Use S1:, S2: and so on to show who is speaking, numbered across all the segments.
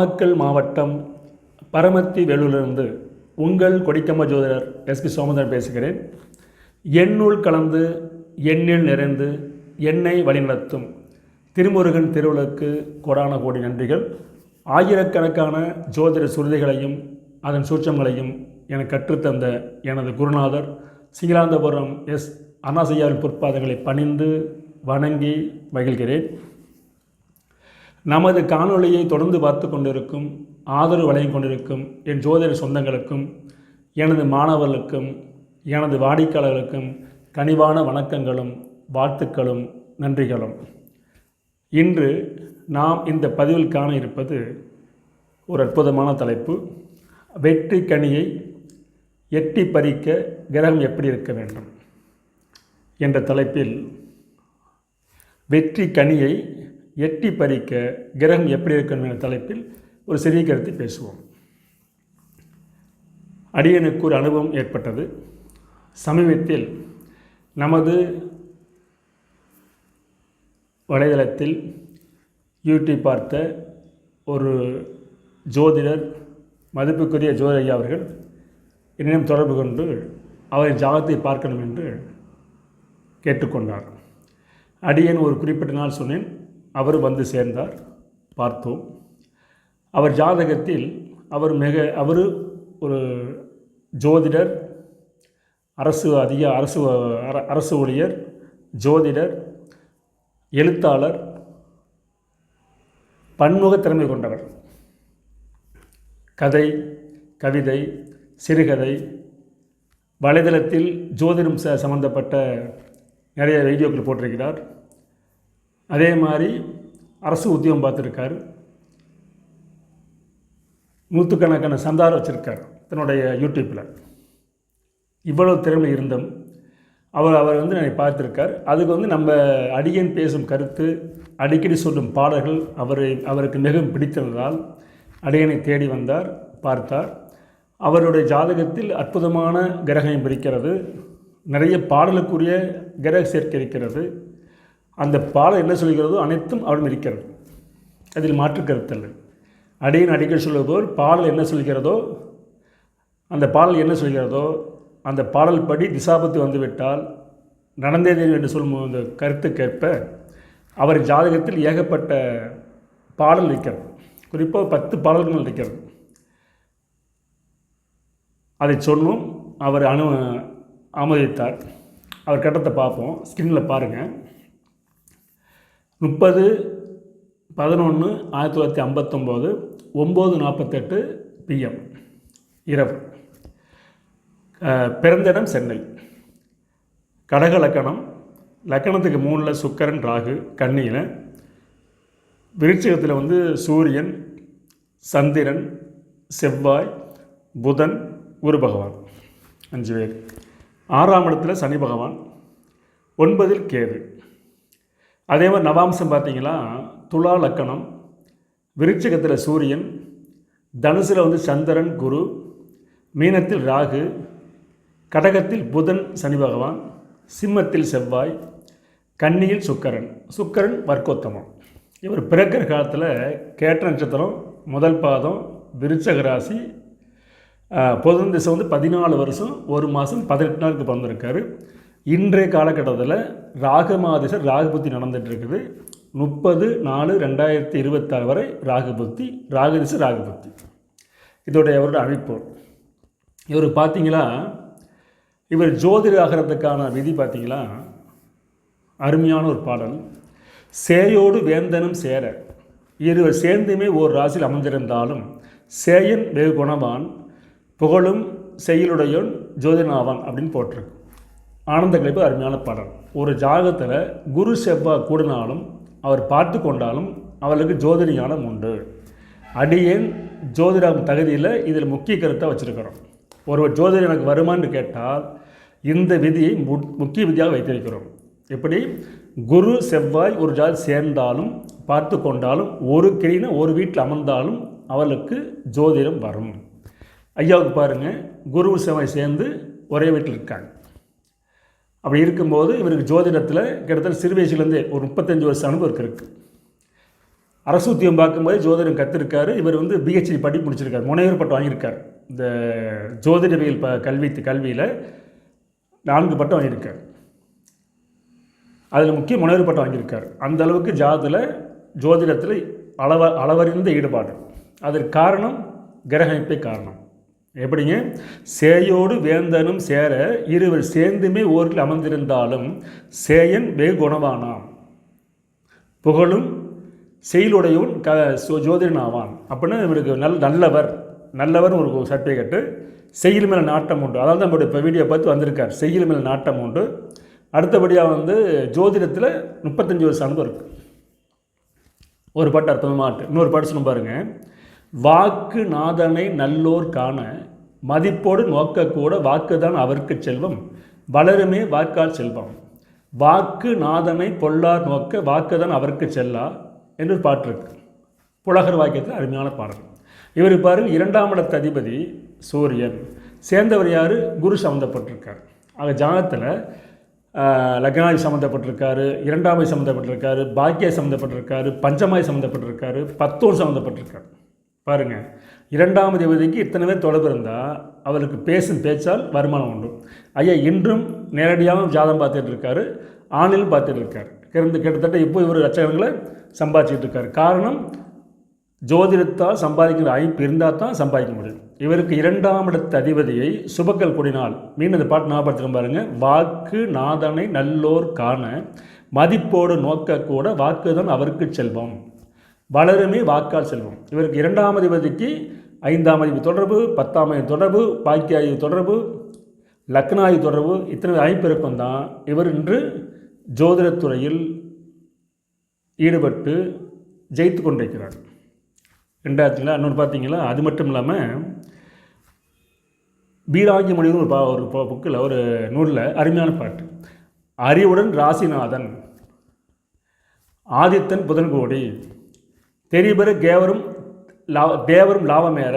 S1: நாமக்கல் மாவட்டம் பரமத்தி வேலூரிலிருந்து உங்கள் கொடிக்கம்ப ஜோதிடர் எஸ்பி சோமந்தன் பேசுகிறேன். எண்ணுள் கலந்து எண்ணில் நிறைந்து எண்ணெய் வழிநடத்தும் திருமுருகன் திருவிழாக்கு கொடான கோடி நன்றிகள். ஆயிரக்கணக்கான ஜோதிட சுருதிகளையும் அதன் சூட்சங்களையும் எனக்கு கற்றுத்தந்த எனது குருநாதர் சிங்களாந்தபுரம் எஸ் அண்ணாசையாவின் பொற்பாதங்களை பணிந்து வணங்கி மகிழ்கிறேன். நமது காணொளியை தொடர்ந்து பார்த்து கொண்டிருக்கும் ஆதரவு வழங்கிக் கொண்டிருக்கும் என் ஜோதிட சொந்தங்களுக்கும் எனது மாணவர்களுக்கும் எனது வாடிக்கையாளர்களுக்கும் கனிவான வணக்கங்களும் வாழ்த்துக்களும் நன்றிகளும். இன்று நாம் இந்த பதிவில் காண இருப்பது ஒரு அற்புதமான தலைப்பு. வெற்றி கனியை எட்டி பறிக்க கிரகம் எப்படி இருக்க வேண்டும்? என்ற தலைப்பில் வெற்றி கனியை எட்டி பறிக்க கிரகம் எப்படி இருக்கணும் என்ற தலைப்பில் ஒரு சிறிய கருத்தை பேசுவோம். அடியனுக்கு ஒரு அனுபவம் ஏற்பட்டது. சமீபத்தில் நமது வலைதளத்தில் யூடியூப் பார்த்த ஒரு ஜோதிடர் மதிப்புக்குரிய ஜோதிடர் ஐயா அவர்கள் என்னிடம் தொடர்பு கொண்டு அவரின் ஜாதகத்தை பார்க்கணும் என்று கேட்டுக்கொண்டார். அடியன் ஒரு குறிப்பிட்ட நாள் சொன்னேன். அவர் வந்து சேர்ந்தார் பார்த்தோம். அவர் ஜாதகத்தில் அவர் மிக அவர் ஒரு ஜோதிடர் அரசு அதிக அரசு அர- அரசு ஊழியர் ஜோதிடர் எழுத்தாளர் பன்முக திறமை கொண்டவர். கதை கவிதை சிறுகதை வலைதளத்தில் ஜோதிடம் ச சம்பந்தப்பட்ட நிறைய வீடியோக்கள் போட்டிருக்கிறார். அதே மாதிரி அரசு உத்தியோகம் பார்த்துருக்கார். நூற்றுக்கணக்கான சந்தாரம் வச்சுருக்கார் தன்னுடைய யூடியூப்பில் இவ்வளவு திறமை இருந்தும் அவர் அவர் வந்து என்னை பார்த்துருக்கார். அதுக்கு வந்து நம்ம அடியன் பேசும் கருத்து அடிக்கடி சொல்லும் பாடல்கள் அவரை அவருக்கு மிகவும் பிடித்ததால் அடியனை தேடி வந்தார் பார்த்தார். அவருடைய ஜாதகத்தில் அற்புதமான கிரகம் இருக்கிறது. நிறைய பாடலுக்குரிய கிரக சேர்க்கை இருக்கிறது அந்த பாடல் என்ன சொல்கிறதோ அனைத்தும் அவரும் இருக்கிறது. அதில் மாற்று கருத்தல்ல அடியின் அடிக்கடி சொல்வது பாடல் என்ன சொல்கிறதோ அந்த பாடல் என்ன சொல்கிறதோ அந்த பாடல் படி திசாபத்து வந்துவிட்டால் நடந்தே தெரியும் என்று சொல்லும் அந்த கருத்துக்கேற்ப அவர் ஜாதகத்தில் ஏகப்பட்ட பாடல் இருக்கிறது. குறிப்பாக பத்து பாடல்கள் இருக்கிறது. அதை சொன்னும் அவர் அனு ஆமோதித்தார் அவர் கட்டத்தை பார்ப்போம். ஸ்கிரீனில் பாருங்கள் முப்பது பதினொன்று ஆயிரத்தி தொள்ளாயிரத்தி ஐம்பத்தொம்போது ஒம்பது நாற்பத்தெட்டு பிஎம் இரவு. பிறந்திடம் பிறந்த இடம் சென்னை கடக லக்கணம் லக்கணத்துக்கு மூணில் சுக்கரன் ராகு கன்னியில் விருட்சகத்தில் வந்து சூரியன் சந்திரன் செவ்வாய் புதன் குரு பகவான். அஞ்சு பேர். ஆறாம் இடத்துல சனி பகவான். ஒன்பதில் கேது. அதே மாதிரி நவாம்சம் பார்த்தீங்கன்னா துலா லக்கணம் விருட்சகத்தில் சூரியன் தனுசில் வந்து சந்திரன் குரு மீனத்தில் ராகு கடகத்தில் புதன் சனி பகவான் சிம்மத்தில் செவ்வாய் கன்னியில் சுக்கரன் சுக்கரன் வர்க்கோத்தமம். இவர் பிறக்கிற காலத்தில் கேட்ட நட்சத்திரம் முதல் பாதம் விருச்சக ராசி திசை வந்து பதினாலு வருஷம் ஒரு மாதம் பதினெட்டு நாளுக்கு பிறந்திருக்காரு. இன்றைய காலகட்டத்தில் ராகுமாதிசர் ராகுபுத்தி நடந்துட்டு இருக்குது முப்பது நாலு ரெண்டாயிரத்தி இருபத்தாறு வரை ராகுபுத்தி ராகதிச ராகுபுத்தி. இதோடைய அவரோட அமைப்பு இவர் பார்த்தீங்களா இவர் ஜோதிட ஆகிறதுக்கான விதி பார்த்தீங்களா அருமையான ஒரு பாடல். சேயோடு வேந்தனும் சேர. இருவர் சேர்ந்துமே ஓர் ராசியில் அமைந்திருந்தாலும் சேயன் வெகு குணவான் புகழும் செயலுடையோன் ஜோதினாவான் அப்படின்னு போட்டிருக்கு. ஆனந்த கழிப்பு அருமையான பாடல். ஒரு ஜாதகத்தில் குரு செவ்வா கூடினாலும் அவர் பார்த்து கொண்டாலும் அவர்களுக்கு ஜோதிட ஞானம் உண்டு. அடியேன் ஜோதிடம் தகுதியில் இதில் முக்கிய கருத்தை வச்சுருக்கிறோம். ஒருவர் ஜோதிடம் எனக்கு வருமானு கேட்டால் இந்த விதியை மு- முக்கிய விதியாக வைத்திருக்கிறோம் எப்படி? குரு செவ்வாய் ஒரு ஜாதி சேர்ந்தாலும் பார்த்து கொண்டாலும் ஒரு கிரின ஒரு வீட்டில் அமர்ந்தாலும் அவளுக்கு ஜோதிடம் வரும். ஐயாவுக்கு பாருங்கள் குரு செவ்வாய் சேர்ந்து ஒரே வீட்டில் இருக்காங்க. அப்படி இருக்கும்போது இவருக்கு ஜோதிடத்தில் கிட்டத்தட்ட சிறு வயசுலேருந்தே ஒரு முப்பத்தஞ்சு வருஷம் அனுபவம் இருக்குது அரசு உத்தியம் பார்க்கும்போது ஜோதிடம் கற்றுருக்காரு இவர் வந்து பிஹெச்டி படிப்பு முடிச்சிருக்கார். முனைவர் பட்டம் வாங்கியிருக்கார். இந்த ஜோதிடவியல் ப கல்வி கல்வியில் நான்கு பட்டம் வாங்கியிருக்கார். அதில் முக்கிய முனைவர் பட்டம் வாங்கியிருக்கார். அந்த அளவுக்கு ஜாதத்தில் ஜோதிடத்தில் அளவ அளவறிந்த ஈடுபாடு. அதற்கு காரணம் கிரகமைப்பே காரணம். எப்படிங்க? சேயோடு வேந்தனும் சேர இருவர் சேர்ந்துமே ஊரில் அமர்ந்திருந்தாலும் சேயன் வெகு குணவானாம். புகழும் செயலுடையவன் க சோ- ஜோதிடன் ஆவான் அப்படின்னு இவருக்கு நல் நல்லவர் நல்லவர்னு ஒரு சர்டிஃபிகேட்டு. செயல் மேலே நாட்டம் உண்டு. அதாவது நம்மளுடைய இப்போ வீடியோ பார்த்து வந்திருக்கார். செயல் மேலே நாட்டம் உண்டு. அடுத்தபடியாக வந்து ஜோதிடத்தில் முப்பத்தஞ்சு வருஷம் அனுபவம் இருக்குது ஒரு பாட்டு அற்புதமாக இன்னொரு பாட்டு சொன்ன பாருங்கள் வாக்கு நாதனை நல்லோர் காண மதிப்போடு நோக்கக்கூட வாக்குதான் அவருக்கு செல்வம். வளருமே வாக்கால் செல்வம். வாக்கு நாதனை பொல்லார் நோக்க வாக்குதான் அவருக்கு செல்லா என்று பாட்டிருக்கு புலகர் வாக்கியத்தில் அருமையான பாடல். இவர் பாருங்க இரண்டாம் இடத்த அதிபதி சூரியன். சேர்ந்தவர் யார்? குரு சம்மந்தப்பட்டிருக்கார் ஆக ஜாகத்தில் லக்னாதி சம்மந்தப்பட்டிருக்காரு இரண்டாமை சம்மந்தப்பட்டிருக்காரு பாக்கிய சம்மந்தப்பட்டிருக்காரு பஞ்சமாய் சம்மந்தப்பட்டிருக்காரு பத்தோர் சம்மந்தப்பட்டிருக்காரு பாருங்கள் இரண்டாம் தேவதைக்கு இத்தனை பேர் தொடர்பு இருந்தால் அவருக்கு பேசும் பேச்சால் வருமானம் உண்டு. ஐயா இன்றும் நேரடியாகவும் ஜாதம் பார்த்துட்டு இருக்காரு ஆணிலும் பார்த்துட்டு இருக்காரு. கிட்டத்தட்ட இப்போ இவர் லட்சங்களை சம்பாதிச்சிட்டு இருக்காரு. காரணம் ஜோதிடத்தால் சம்பாதிக்கிற ஐப்பு இருந்தால் தான் சம்பாதிக்க முடியும். இவருக்கு இரண்டாம் இடத்த அதிபதியை சுபக்கல் கூடினால் மீண்டும் இந்த பாட்டு ஞாபகப்படுத்துகிறோம் பாருங்கள் வாக்கு நாதனை நல்லோர் காண மதிப்போடு நோக்க கூட வாக்குதான் அவருக்கு செல்வம். வளருமே வாக்கால் செல்வம். இவருக்கு இரண்டாம் அதிபதிக்கு ஐந்தாம் அதிபதி தொடர்பு பத்தாம் அதிபதி தொடர்பு பாக்கியாயு தொடர்பு லக்னாயு தொடர்பு இத்தனை ஐம்பெருக்கம் தான். இவர் இன்று ஜோதிடத்துறையில் ஈடுபட்டு ஜெயித்து கொண்டிருக்கிறார். ரெண்டாயிரத்தில் இன்னொன்று பார்த்தீங்களா? அது மட்டும் இல்லாமல் பீராங்கி மொழின்னு ஒரு பா ஒரு புக்கில் ஒரு நூலில் அருமையான பாட்டு. அறிவுடன் ராசிநாதன் ஆதித்தன் புதன்கோடி தெரிபெற கேவரும் லா தேவரும் லாபமேற.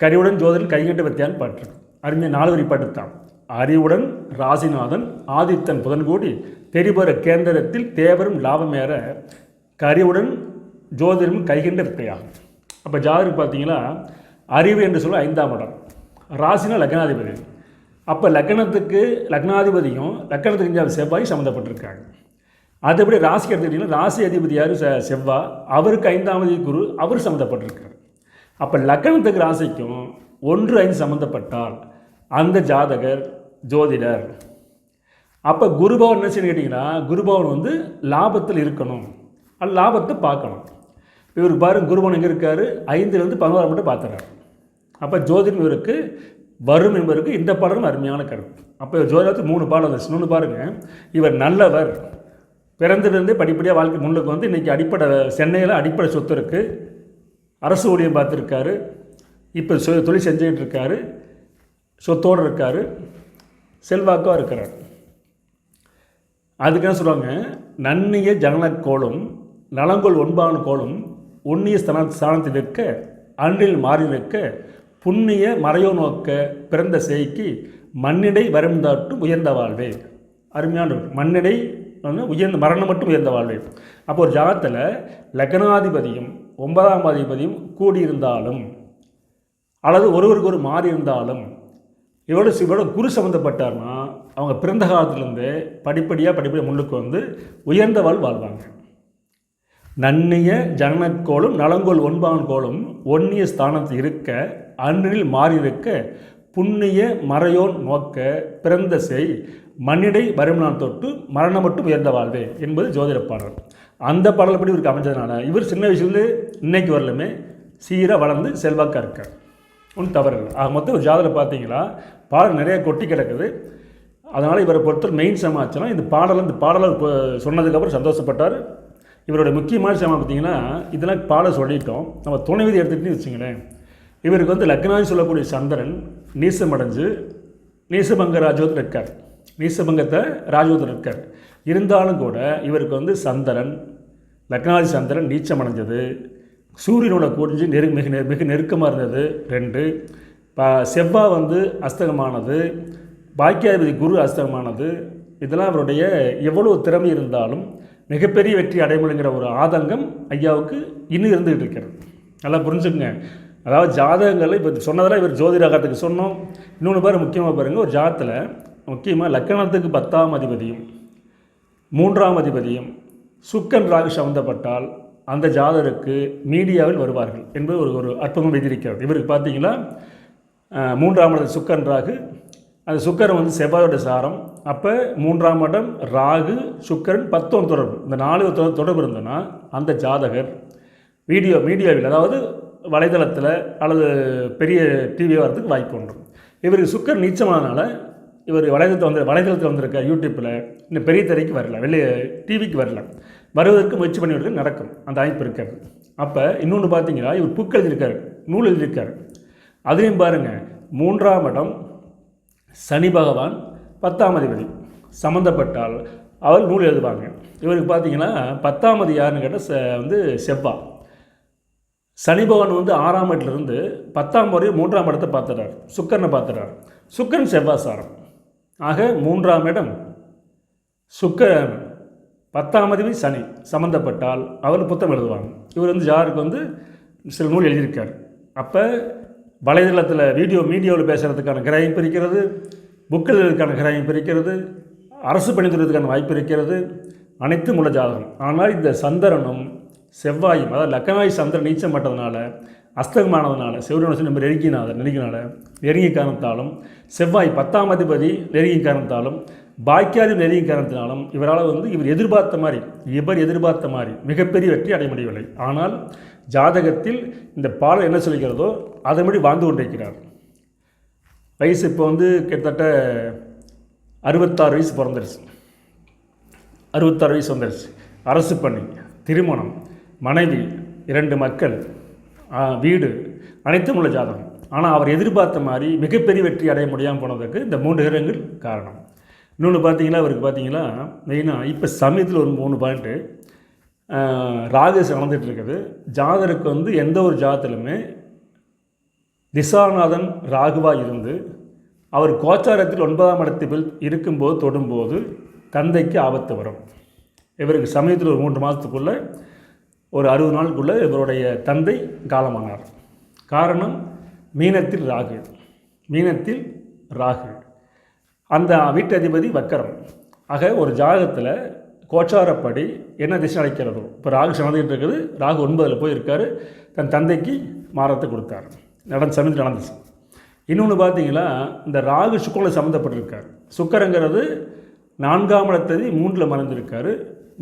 S1: கரிவுடன் ஜோதரில் கைகட்டு வைத்தியான் பாட்டு அருமையாக நாலு பாட்டு தான் அறிவுடன் ராசிநாதன் ஆதித்தன் புதன்கோடி தெரிபெற கேந்திரத்தில் தேவரும் லாபமேற. கரிவுடன் ஜோதிடமும் கைகண்ட வித்தையாகும் அப்போ ஜாதகம் பார்த்தீங்கன்னா அறிவு என்று சொல்ல ஐந்தாம் இடம். ராசினா லக்னாதிபதி. அப்போ லக்னத்துக்கு லக்னாதிபதியும் லக்னத்துக்கு இங்கே செவ்வாய் சம்மந்தப்பட்டிருக்காங்க அதுபடி ராசி எடுத்துக்கிட்டிங்கன்னா ராசி அதிபதி யார்? செவ்வா. அவருக்கு ஐந்தாவது குரு அவர் சம்மந்தப்பட்டிருக்காரு அப்போ லக்னத்துக்கு ராசிக்கும் ஒன்று ஐந்து சம்மந்தப்பட்டால் அந்த ஜாதகர் ஜோதிடர். அப்போ குருபவன் என்ன செய்யணும் கேட்டிங்கன்னா குருபவன் வந்து லாபத்தில் இருக்கணும். அது லாபத்தை பார்க்கணும். இவருக்கு பாருங்க குருபவன் எங்கே இருக்கார்? ஐந்துலேருந்து பதினோராம் மட்டும் பார்த்துறாரு. அப்போ ஜோதிடம் இவருக்கு வரும் என்பதற்கு இந்த பாடலும் அருமையான கருத்து. அப்போ ஜோதிடத்துக்கு மூணு பாடம் வந்துச்சு இன்னொன்று பாருங்கள் இவர் நல்லவர். பிறந்திலிருந்தே படிப்படியாக வாழ்க்கை முன்னுக்கு வந்து இன்றைக்கி அடிப்படை சென்னையில் அடிப்படை சொத்து இருக்குது அரசு ஊழியம் பார்த்துருக்காரு. இப்போ சொ தொழில் செஞ்சுக்கிட்டு இருக்காரு. சொத்தோடு இருக்கார். செல்வாக்காக இருக்கிறார். அதுக்கான சொல்லுவாங்க? நன்னிய ஜனனக்கோளும் நலங்கோல் ஒன்பான கோளும் உன்னிய ஸ்தான ஸ்தானத்தில் இருக்க அன்றில் மாறி நிற்க புண்ணிய மறையோ நோக்க பிறந்த செய்க்கு மண்ணிடை வரும் தாட்டும் உயர்ந்த வாழ்வே. அருமையான மண்ணிடை உயர்ந்த மரணம் மட்டும் உயர்ந்த வாழ்வே. அப்போ ஒரு ஜாதத்தில் லக்னாதிபதியும் ஒன்பதாம் அதிபதியும் கூடியிருந்தாலும் அல்லது ஒருவருக்கு ஒரு மாறி இருந்தாலும் இவரோட இவரோட குரு சம்மந்தப்பட்டார்னா அவங்க பிறந்த காலத்துலேருந்து படிப்படியாக படிப்படியாக முன்னுக்கு வந்து உயர்ந்த வாழ் வாழ்வாங்க. நன்னிய ஜனனக்கோளும் நலங்கோல் ஒன்பான் கோளும் ஒன்னிய ஸ்தானத்தில் இருக்க அன்றில் மாறி இருக்க புண்ணிய மறையோன் நோக்க பிறந்த செய் மண்ணிடை வருமானம் தொட்டு மரணம் மட்டும் உயர்ந்த வாழ்வே என்பது ஜோதிட பாடல் அந்த பாடல்படி இவருக்கு அமைஞ்சதுனால இவர் சின்ன வயசுலேருந்து இன்னைக்கு வரலுமே சீராக வளர்ந்து செல்வாக்காக இருக்கார். ஒன்றும் தவறு இல்லை ஆக மொத்தம் ஒரு ஜாதகம் பார்த்தீங்களா பாடல் நிறைய கொட்டி கிடக்குது. அதனால் இவரை பொறுத்தவரை மெயின் சமாச்சாரம் இந்த பாடல் இந்த பாடலை இப்போ சொன்னதுக்கப்புறம் சந்தோஷப்பட்டார். இவருடைய முக்கியமான சமம் பார்த்தீங்கன்னா இதெல்லாம் பாடல் சொல்லிட்டோம். நம்ம துணை விதி எடுத்துக்கிட்டு வச்சுங்களேன் இவருக்கு வந்து லக்னான்னு சொல்லக்கூடிய சந்திரன் நீசமடைஞ்சு நீசபங்க ராஜோதர் இருக்கார். நீசபங்கத்தை ராஜோத்தில் இருக்கார். இருந்தாலும் கூட இவருக்கு வந்து சந்திரன் லக்னாதி சந்திரன் நீச்சம் அடைஞ்சது சூரியனோட குறிஞ்சு நெரு மிக நெரு- மிக நெருக்கமாக இருந்தது. ரெண்டு ப செவ்வாய் வந்து அஸ்தகமானது. பாக்கியாதிபதி குரு அஸ்தகமானது. இதெல்லாம் அவருடைய எவ்வளோ திறமை இருந்தாலும் மிகப்பெரிய வெற்றி அடைய முடியுங்கிற ஒரு ஆதங்கம் ஐயாவுக்கு இன்னும் இருந்துகிட்டு இருக்கிறது. நல்லா புரிஞ்சுக்கங்க. அதாவது ஜாதகங்களில் இப்போ சொன்னதெல்லாம் இவர் ஜோதிடாகத்துக்கு சொன்னோம். இன்னொன்று பேர் முக்கியமாக பாருங்கள் ஒரு ஜாதத்தில் முக்கியமாக லக்கணத்துக்கு பத்தாம் அதிபதியும் மூன்றாம் அதிபதியும் சுக்கன் ராகு சம்மந்தப்பட்டால் அந்த ஜாதகருக்கு மீடியாவில் வருவார்கள் என்பது ஒரு ஒரு அற்புதம் எழுதியிருக்கிறது இவருக்கு பார்த்தீங்கன்னா மூன்றாம் இடம் சுக்கன் ராகு அந்த சுக்கரன் வந்து செவ்வாயோட சாரம். அப்போ மூன்றாம் இடம் ராகு சுக்கரன் பத்தோன் தொடர்பு. இந்த நாலு தொ- தொடர்பு இருந்ததுன்னா அந்த ஜாதகர் வீடியோ மீடியாவில் அதாவது வலைதளத்தில் அல்லது பெரிய டிவி வரதுக்கு வாய்ப்பு உண்டு. இவருக்கு சுக்கர் நீச்சமானனால இவர் வலைதளத்தில் வந்து வலைதளத்தில் வந்திருக்க யூடியூப்பில் இன்னும் பெரிய திரைக்கு வரல வெளியே டிவிக்கு வரல. வருவதற்கு முயற்சி பண்ணிவிட்டு நடக்கும். அந்த அமைப்பு இருக்காது. அப்போ இன்னொன்று பார்த்தீங்கன்னா இவர் புக் எழுதியிருக்காரு நூல் எழுதியிருக்காரு அதையும் பாருங்கள் மூன்றாம் இடம் சனி பகவான் பத்தாம் அதிபதி. சம்மந்தப்பட்டால் அவர் நூல் எழுதுவாங்க. இவருக்கு பார்த்தீங்கன்னா பத்தாம் அதி யாருன்னு கேட்டால் செ வந்து செவ்வா. சனி பகவான் வந்து ஆறாம் இடத்துலேருந்து பத்தாம் முறை மூன்றாம் இடத்தை பார்த்துறார். சுக்கரனை பார்த்துறார். சுக்கரன் செவ்வாசாரம் ஆக மூன்றாம் இடம் சுக்கரன். பத்தாம் அதிபதி சனி. சம்மந்தப்பட்டால் அவர் புத்தகம் எழுதுவாங்க. இவர் வந்து ஜாருக்கு வந்து சில நூல் எழுதியிருக்கார். அப்போ வலைதளத்தில் வீடியோ மீடியாவில் பேசுகிறதுக்கான கிராயம் பிரிக்கிறது புக் எழுதுறதுக்கான கிராயம் பிரிக்கிறது அரசு பணித்துறதுக்கான வாய்ப்பு இருக்கிறது அனைத்தும் உள்ள ஜாதகம். ஆனால் இந்த சந்தரனும் செவ்வாயும் அதாவது லக்கனாய் சந்திரன் நீச்சம் பட்டதுனால அஸ்தகமானதுனால செவ்வாய் நம்ம நெருங்கினாத நெருங்கினால நெருங்கிய காரணத்தாலும் செவ்வாய் பத்தாம் அதிபதி நெருங்கிய காரணத்தாலும் பாக்கியாதி நெருங்கிய காரணத்தினாலும் இவரால் வந்து இவர் எதிர்பார்த்த மாதிரி இவர் எதிர்பார்த்த மாதிரி மிகப்பெரிய வெற்றி அடைய முடியவில்லை. ஆனால் ஜாதகத்தில் இந்த பாடல் என்ன சொல்கிறதோ அதன்படி வாழ்ந்து கொண்டிருக்கிறார். வயசு இப்போ வந்து கிட்டத்தட்ட அறுபத்தாறு வயசு பிறந்துருச்சு. அறுபத்தாறு வயசு வந்துருச்சு. அரசு பணி திருமணம். மனைவி இரண்டு மக்கள் வீடு அனைத்தும் உள்ள ஜாதகம். ஆனால் அவர் எதிர்பார்த்த மாதிரி மிகப்பெரிய வெற்றி அடைய முடியாமல் போனதுக்கு இந்த மூன்று கிரகங்கள் காரணம். இன்னொன்று பார்த்தீங்கன்னா அவருக்கு பார்த்தீங்கன்னா மெயினாக இப்போ சமயத்தில் ஒரு மூணு பாயிண்ட்டு ராகேஷ் வளர்ந்துட்டு இருக்குது. ஜாதருக்கு வந்து எந்த ஒரு ஜாதத்திலுமே திசாநாதன் ராகுவாக இருந்து அவர் கோச்சாரத்தில் ஒன்பதாம் இடத்தில் இருக்கும்போது தொடும்போது தந்தைக்கு ஆபத்து வரும். இவருக்கு சமயத்தில் ஒரு மூன்று மாதத்துக்குள்ளே ஒரு அறுபது நாளுக்குள்ளே இவருடைய தந்தை காலமானார். காரணம் மீனத்தில் ராகு மீனத்தில் ராகு அந்த வீட்டு அதிபதி வக்கரம். ஆக ஒரு ஜாதகத்தில் கோச்சாரப்படி என்ன திசை அடைக்கிறதோ இப்போ ராகு சமந்துக்கிட்டு இருக்குது ராகு ஒன்பதில் போய் இருக்கார் தன் தந்தைக்கு மாறத்தை கொடுத்தார். நடந்த சமந்து நடந்துச்சு. இன்னொன்று பார்த்தீங்கன்னா இந்த ராகு சுக்கரில் சம்மந்தப்பட்டிருக்கார் சுக்கரங்கிறது நான்காம் இடத்ததி மூன்றில் மறைந்திருக்காரு.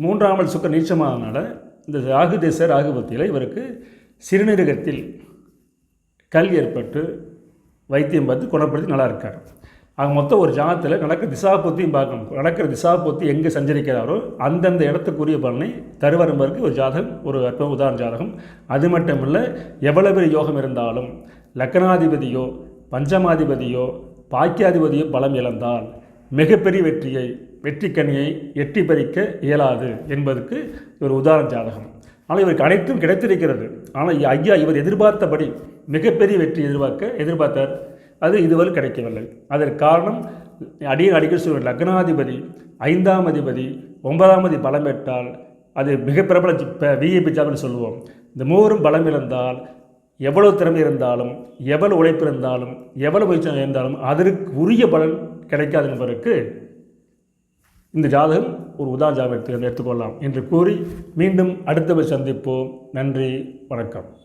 S1: மூன்றாம் சுக்கர் நீச்சமானதுனால இந்த ராகு திசை ராகு இவருக்கு சிறுநீரகத்தில் கல் ஏற்பட்டு வைத்தியம் பார்த்து குணப்படுத்தி நல்லா இருக்கார். ஆக மொத்தம் ஒரு ஜாதத்தில் நடக்கிற திசாபொத்தியும் பார்க்கணும். நடக்கிற திசாபொத்தி எங்கே சஞ்சரிக்கிறாரோ அந்தந்த இடத்துக்குரிய பலனை தருவரம்பருக்கு ஒரு ஜாதகம் ஒரு அற்ப உதாரண ஜாதகம். அது மட்டும் இல்லை எவ்வளவு பெரிய யோகம் இருந்தாலும் லக்கணாதிபதியோ பஞ்சமாதிபதியோ பாக்கியாதிபதியோ பலம் இழந்தால் மிகப்பெரிய வெற்றியை வெற்றிக்கனியை எட்டி பறிக்க இயலாது என்பதற்கு இவர் உதாரண ஜாதகம். ஆனால் இவருக்கு அனைத்தும் கிடைத்திருக்கிறது. ஆனால் ஐயா இவர் எதிர்பார்த்தபடி மிகப்பெரிய வெற்றி எதிர்பார்க்க எதிர்பார்த்தார். அது இதுவரை கிடைக்கவில்லை. அதற்கு காரணம் அடிய அடிக்கடி சொல்ற லக்னாதிபதி ஐந்தாம் அதிபதி ஒன்பதாம் அதிபதி பலம் பெற்றால் அது மிக பிரபல விஐபி ஜாப்னு சொல்லுவோம். இந்த மூவரும் பலம் இழந்தால் எவ்வளவு திறமை இருந்தாலும் எவ்வளவு உழைப்பு இருந்தாலும் எவ்வளவு முயற்சி இருந்தாலும் அதற்கு உரிய பலன் கிடைக்காது என்பதற்கு இந்த ஜாதகம் ஒரு உதா ஜாதகத்தை எடுத்துக்கொள்ளலாம் என்று கூறி மீண்டும் அடுத்தவர் சந்திப்போம். நன்றி வணக்கம்.